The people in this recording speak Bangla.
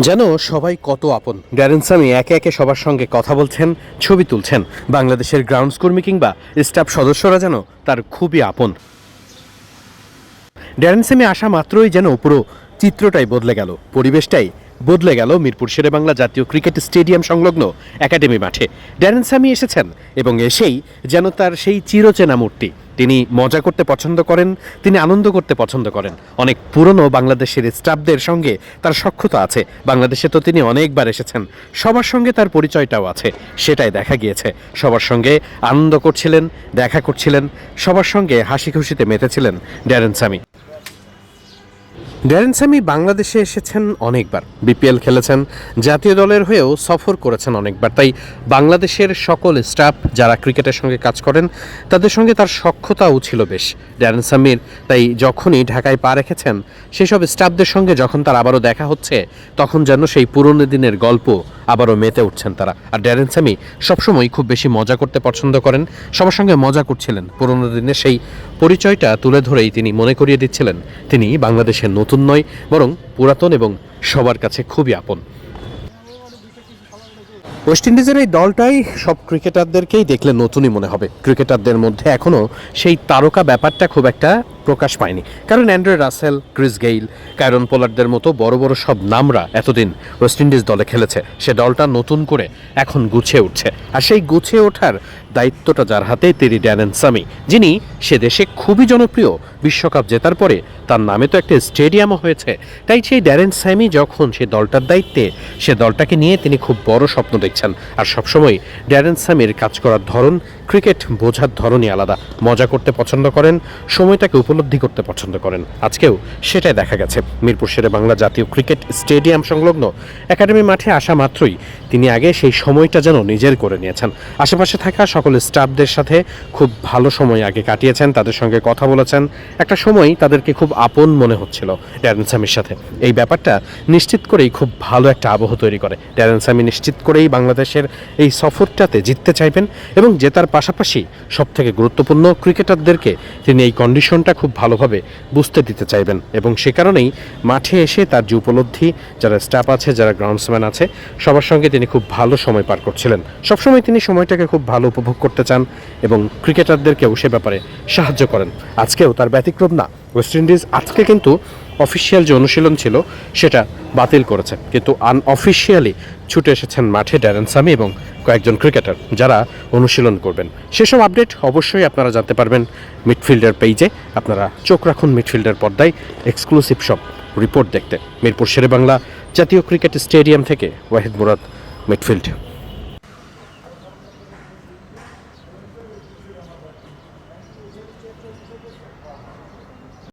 যেন সবাই কত আপন। ড্যারেন সামি একে একে সবার সঙ্গে কথা বলছেন, ছবি তুলছেন। বাংলাদেশের গ্রাউন্ডস কর্মী কিংবা স্টাফ সদস্যরা যেন তার খুবই আপন। ড্যারেন সামি আসা মাত্রই যেন পুরো চিত্রটাই বদলে গেল। পরিবেশটাই বদলে গেল মিরপুর শেরে বাংলা জাতীয় ক্রিকেট স্টেডিয়াম সংলগ্ন একাডেমি মাঠে। ড্যারেন সামি এসেছেন এবং এসেই যেন তার সেই চিরচেনা মূর্তি। তিনি মজা করতে পছন্দ করেন, তিনি আনন্দ করতে পছন্দ করেন। অনেক পুরনো বাংলাদেশের স্টাফদের সঙ্গে তার সক্ষতা আছে। বাংলাদেশে তো তিনি অনেকবার এসেছেন। সবার সঙ্গে তার পরিচয়টাও আছে। সেটাই দেখা গিয়েছে। সবার সঙ্গে আনন্দ করছিলেন, দেখা করছিলেন, সবার সঙ্গে হাসি খুশিতে মেতেছিলেন ড্যারেন সামি। ড্যারেন সামি বাংলাদেশে এসেছেন অনেকবার, বিপিএল খেলেছেন, জাতীয় দলের হয়েও সফর করেছেন অনেকবার। তাই বাংলাদেশের সকল স্টাফ যারা ক্রিকেটের সঙ্গে কাজ করেন, তাদের সঙ্গে তার সখ্যতাও ছিল বেশ। ড্যারেন স্যামির তাই যখনই ঢাকায় পা রেখেছেন, সেসব স্টাফদের সঙ্গে যখন তার আবারও দেখা হচ্ছে, তখন যেন সেই পুরনো দিনের গল্প আবারও মেতে উঠছেন তারা। আর ড্যারেন স্যামি সবসময় খুব বেশি মজা করতে পছন্দ করেন, সবার সঙ্গে মজা করছিলেন। পুরনো দিনের সেই পরিচয়টা তুলে ধরেই তিনি মনে করিয়ে দিচ্ছিলেন, তিনি বাংলাদেশের নতুন নয়, বরং পুরাতন এবং সবার কাছে খুবই আপন। ওয়েস্ট ইন্ডিজের এই দলটাই সব ক্রিকেটারদেরকেই দেখলে নতুনই মনে হবে। ক্রিকেটারদের মধ্যে এখনও সেই তারকা ব্যাপারটা খুব একটা প্রকাশ পায়নি। কারণ Andre Russell, Chris Gayle, Kieron পোলারদের মতো বড় বড় সব নামরা এতদিন ওয়েস্ট ইন্ডিজ দলে খেলেছে। সে দলটা নতুন করে এখন গুছিয়ে উঠছে। আর সেই গুছিয়ে ওঠার দায়িত্বটা যার হাতে তিনি ড্যানেন সামি, যিনি সে দেশে খুবই জনপ্রিয় বিশ্বকাপ জেতার পরে তার নামে তো একটা স্টেডিয়ামও হয়েছে। তাই সেই ড্যারেন স্যামি যখন সে দলটার দায়িত্বে, সে দলটাকে নিয়ে তিনি খুব বড় স্বপ্ন দেখছেন। আর সবসময় ড্যারেন স্যামির কাজ করার ধরন, ক্রিকেট বোঝার ধরনই আলাদা। মজা করতে পছন্দ করেন, সময়টাকে উপলব্ধি করতে পছন্দ করেন। আজকেও সেটাই দেখা গেছে। মিরপুর শেরে বাংলা জাতীয় ক্রিকেট স্টেডিয়াম সংলগ্ন একাডেমি মাঠে আসা মাত্রই তিনি আগে সেই সময়টা যেন নিজের করে নিয়েছেন। আশেপাশে থাকা সকল স্টাফদের সাথে খুব ভালো সময় আগে কাটিয়েছেন, তাদের সঙ্গে কথা বলেছেন। একটা সময় তাদেরকে খুব আপন মনে হচ্ছিল ড্যারেন স্যামির সাথে। এই ব্যাপারটা নিশ্চিত করেই খুব ভালো একটা আবহ তৈরি করে। ড্যারেন স্যামি নিশ্চিত করেই বাংলাদেশের এই সফরটাতে জিততে চাইবেন এবং জেতার পাশাপাশি সব থেকে গুরুত্বপূর্ণ ক্রিকেটারদেরকে তিনি এই কন্ডিশনটা খুব ভালোভাবে বুঝতে দিতে চাইবেন। এবং সে কারণেই মাঠে এসে তার যে উপলব্ধি, যারা স্টাফ আছে, যারা গ্রাউন্ডসম্যান আছে, সবার সঙ্গে তিনি খুব ভালো সময় পার করছিলেন। সবসময় তিনি সময়টাকে খুব ভালো উপভোগ করতে চান এবং ক্রিকেটারদেরকেও সে ব্যাপারে সাহায্য করেন। আজকেও তার ব্যতিক্রম না। ওয়েস্ট ইন্ডিজ আজকে কিন্তু অফিসিয়াল যে অনুশীলন ছিল, সেটা বাতিল করেছে। কিন্তু আনঅফিসিয়ালি ছুটে এসেছেন মাঠে ড্যারেন সামি এবং কয়েকজন ক্রিকেটার যারা অনুশীলন করবেন। সেসব আপডেট অবশ্যই আপনারা জানতে পারবেন মিডফিল্ডার পেজে আপনারা চোখ রাখুন মিডফিল্ডার পর্দায় এক্সক্লুসিভ সব রিপোর্ট দেখতে। মিরপুর শেরেবাংলা জাতীয় ক্রিকেট স্টেডিয়াম থেকে ওয়াহিদ মুরাদ, মিডফিল্ড।